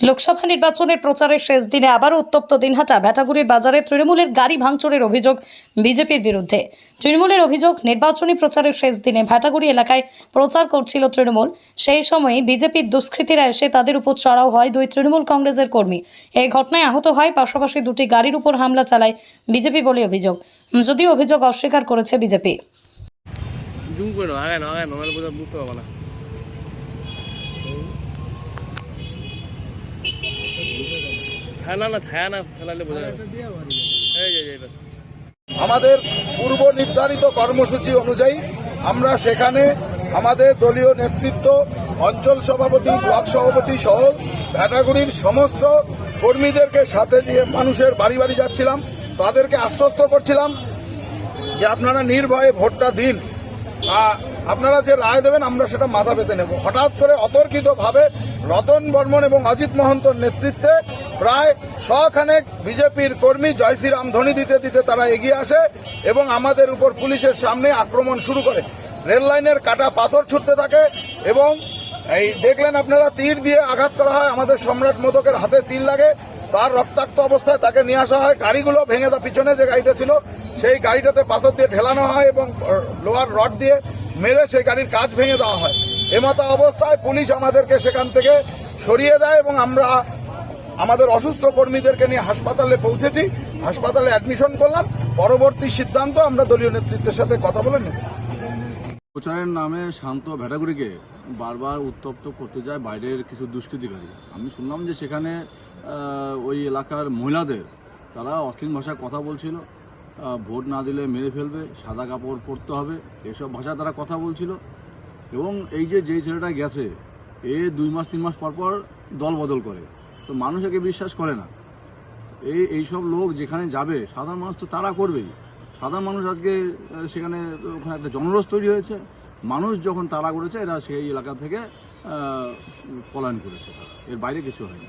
লোকসভা নির্বাচনের প্রচারের শেষ দিনে আবারও উত্তপ্ত দিনহাটা ভ্যাটাগুড়ির বাজারে তৃণমূলের গাড়ি ভাঙচুরের অভিযোগ বিজেপির বিরুদ্ধে। তৃণমূলের অভিযোগ, নির্বাচনী প্রচারের শেষ দিনে ভ্যাটাগুড়ি এলাকায় প্রচার করছিল তৃণমূল। সেই সময়ে বিজেপির দুষ্কৃতীরা এসে তাদের উপর চড়াও হয় দুই তৃণমূল কংগ্রেসের কর্মী। এই ঘটনায় আহত হয় পাশাপাশি দুটি গাড়ির উপর হামলা চালায় বিজেপি বলে অভিযোগ। যদিও অভিযোগ অস্বীকার করেছে বিজেপি। না না ফেলালে বোঝা আমাদের পূর্ব নির্ধারিত কর্মসূচি অনুযায়ী আমরা সেখানে আমাদের দলীয় নেতৃত্ব, অঞ্চল সভাপতি, ব্লক সভাপতি সহ ভ্যাটাগুড়ির সমস্ত কর্মীদেরকে সাথে নিয়ে মানুষের বাড়ি বাড়ি যাচ্ছিলাম। তাদেরকে আশ্বস্ত করছিলাম যে আপনারা নির্ভয়ে ভোটটা দিন। আপনারা যে রায় দেবেন, আমরা সেটা মাথা পেতে নেব। হঠাৎ করে অতর্কিতভাবে রতন বর্মন এবং অজিত মহন্তর নেতৃত্বে প্রায় শখানেক বিজেপির কর্মী জয় শ্রীরাম ধ্বনি দিতে দিতে তারা এগিয়ে আসে এবং আমাদের উপর পুলিশের সামনে আক্রমণ শুরু করে। রেল লাইনের কাটা পাথর ছুটতে থাকে এবং এই দেখলেন আপনারা, তীর দিয়ে আঘাত করা হয় আমাদের সম্রাট মোদকের হাতে তীর লাগে। তার রক্তাক্ত অবস্থায় তাকে নিয়ে আসা হয়। গাড়িগুলো ভেঙে দেওয়া পিছনে যে গাড়িটা ছিল, সেই গাড়িটাতে পাথর দিয়ে ঢেলানো হয় এবং লোহার রড দিয়ে মেরে সেই গাড়ির কাজ ভেঙে দেওয়া হয়। এমতো অবস্থায় পুলিশ আমাদেরকে সেখান থেকে সরিয়ে দেয় এবং আমরা আমাদের অসুস্থ কর্মীদেরকে নিয়ে হাসপাতালে পৌঁছেছি। হাসপাতালে অ্যাডমিশন করলাম। পরবর্তী সিদ্ধান্ত আমরা দলীয় নেতৃত্বের সাথে কথা বলে নেব। প্রচারের নামে শান্ত ভেটাগুড়িকে বারবার উত্তপ্ত করতে যায় বাইরের কিছু দুষ্কৃতিকারী। আমি শুনলাম যে সেখানে ওই এলাকার মহিলাদের, তারা অশ্লীল ভাষায় কথা বলছিল। ভোট না দিলে মেরে ফেলবে, সাদা কাপড় পরতে হবে, এসব ভাষায় তারা কথা বলছিল। এবং এই যে যেই ছেলেটা গেছে, এ দুই মাস, তিন মাস পর পর দল বদল করে। তো মানুষ একে বিশ্বাস করে না। এই এইসব লোক যেখানে যাবে, সাধারণ মানুষ তো তারা করবেই। সাধারণ মানুষ আজকে সেখানে ওখানে একটা জনরস তৈরি হয়েছে। মানুষ যখন তারা করেছে, এরা সেই এলাকা থেকে পলায়ন করেছে। এর বাইরে কিছু হয়নি।